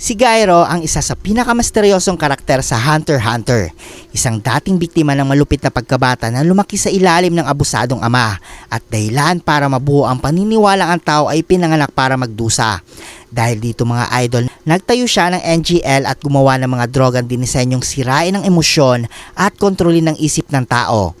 Si Gyro ang isa sa pinakamasteryosong karakter sa Hunter x Hunter. Isang dating biktima ng malupit na pagkabata na lumaki sa ilalim ng abusadong ama at dahilan para mabuo ang paniniwalang ang tao ay pinanganak para magdusa. Dahil dito mga idol, nagtayo siya ng NGL at gumawa ng mga drogang dinisenyong sirain ang emosyon at kontrolin ng isip ng tao.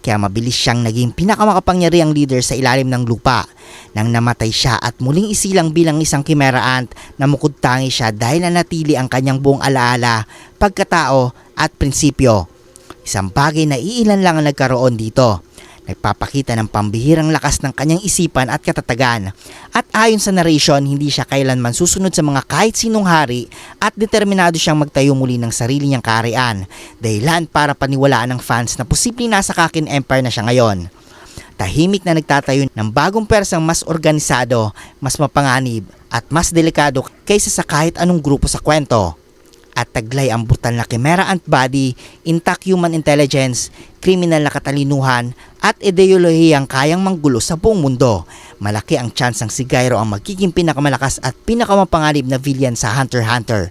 Kaya mabilis siyang naging pinakamakapangyarihang leader sa ilalim ng lupa. Nang namatay siya at muling isilang bilang isang chimera ant na mukod tangi siya dahil nanatili ang kanyang buong alaala, pagkatao at prinsipyo. Isang bagay na iilan lang ang nagkaroon dito. Nagpapakita ng pambihirang lakas ng kanyang isipan at katatagan. At ayon sa narration, hindi siya kailanman susunod sa mga kahit sinong hari at determinado siyang magtayo muli ng sarili niyang kaharian. Dahilan para paniwalaan ng fans na posibleng nasa Kakin Empire na siya ngayon. Tahimik na nagtatayo ng bagong persang mas organisado, mas mapanganib at mas delikado kaysa sa kahit anong grupo sa kwento at taglay ang brutal na chimera ant body, intact human intelligence, kriminal na katalinuhan, at ideolohiyang kayang manggulo sa buong mundo. Malaki ang chance ang si Gyro ang magiging pinakamalakas at pinakamapanganib na villain sa Hunter x Hunter.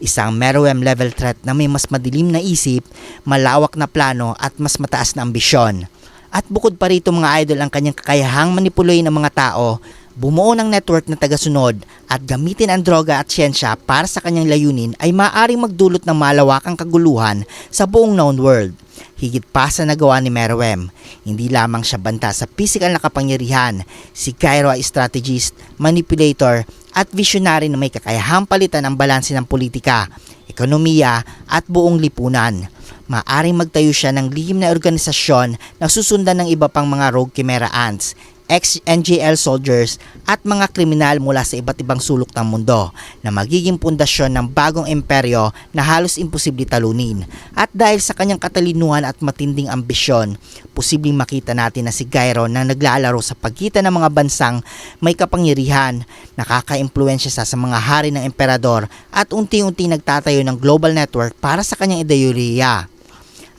Isang Meruem level threat na may mas madilim na isip, malawak na plano at mas mataas na ambisyon. At bukod pa rito mga idol ang kanyang kakayahang manipuloy ng mga tao, bumuo ng network na tagasunod at gamitin ang droga at siyensya para sa kanyang layunin ay maaaring magdulot ng malawakang kaguluhan sa buong known world. Higit pa sa nagawa ni Meruem, hindi lamang siya banta sa physical na kapangyarihan, si Cairo ay strategist, manipulator at visionary na may kakayahang palitan ang balanse ng politika, ekonomiya at buong lipunan. Maaring magtayo siya ng lihim na organisasyon na susundan ng iba pang mga rogue chimera ants, ex-NGL soldiers at mga kriminal mula sa iba't ibang sulok ng mundo na magiging pundasyon ng bagong imperyo na halos imposible talunin. At dahil sa kanyang katalinuhan at matinding ambisyon, posibleng makita natin na si Gyro na naglalaro sa pagitan ng mga bansang may kapangyarihan, nakaka-impluensya sa, sa mga hari ng emperador at unti-unti nagtatayo ng global network para sa kanyang ideolohiya.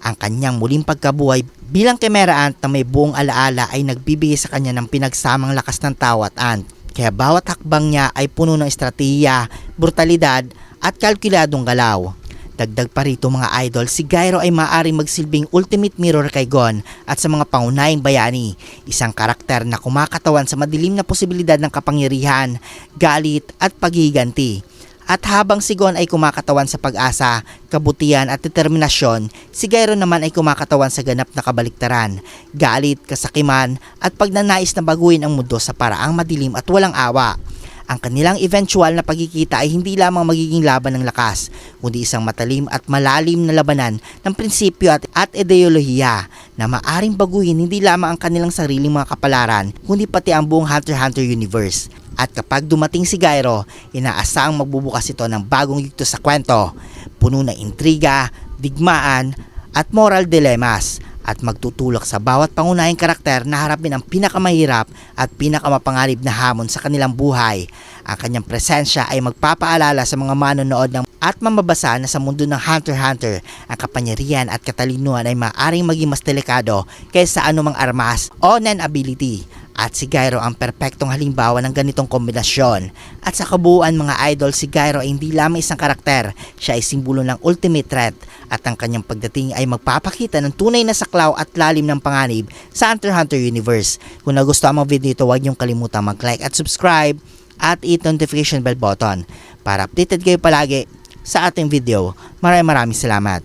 Ang kanyang muling pagkabuhay bilang chimera ant na may buong alaala ay nagbibigay sa kanya ng pinagsamang lakas ng tao at ant. Kaya bawat hakbang niya ay puno ng estratehiya, brutalidad at kalkuladong galaw. Dagdag pa rito mga idol, si Gyro ay maaaring magsilbing ultimate mirror kay Gon at sa mga pangunahing bayani. Isang karakter na kumakatawan sa madilim na posibilidad ng kapangyarihan, galit at paghiganti. At habang si Gon ay kumakatawan sa pag-asa, kabutihan at determinasyon, si Gyro naman ay kumakatawan sa ganap na kabaliktaran, galit, kasakiman at pagnanais na baguhin ang mundo sa paraang madilim at walang awa. Ang kanilang eventual na pagkikita ay hindi lamang magiging laban ng lakas, kundi isang matalim at malalim na labanan ng prinsipyo at, at ideolohiya na maaring baguhin hindi lamang ang kanilang sariling mga kapalaran, kundi pati ang buong Hunter x Hunter universe. At kapag dumating si Gyro, inaasahang magbubukas ito ng bagong yugto sa kwento, puno ng intriga, digmaan, at moral dilemmas at magtutulak sa bawat pangunahing karakter na harapin ang pinakamahirap at pinakamapangarib na hamon sa kanilang buhay. Ang kanyang presensya ay magpapaalala sa mga manonood ng at mamabasa na sa mundo ng Hunter x Hunter, ang kapangyarihan at katalinuhan ay maaaring maging mas delikado kaysa anumang armas o non-ability. At si Gyro ang perpektong halimbawa ng ganitong kombinasyon. At sa kabuuan mga idol, si Gyro ay hindi lamang isang karakter, siya ay simbolo ng ultimate threat at ang kanyang pagdating ay magpapakita ng tunay na saklaw at lalim ng panganib sa Hunter Hunter universe. Kung nagustuhan mo ang video ito, huwag niyong kalimutan mag-like at subscribe at hit notification bell button para updated kayo palagi sa ating video. Maraming maraming salamat.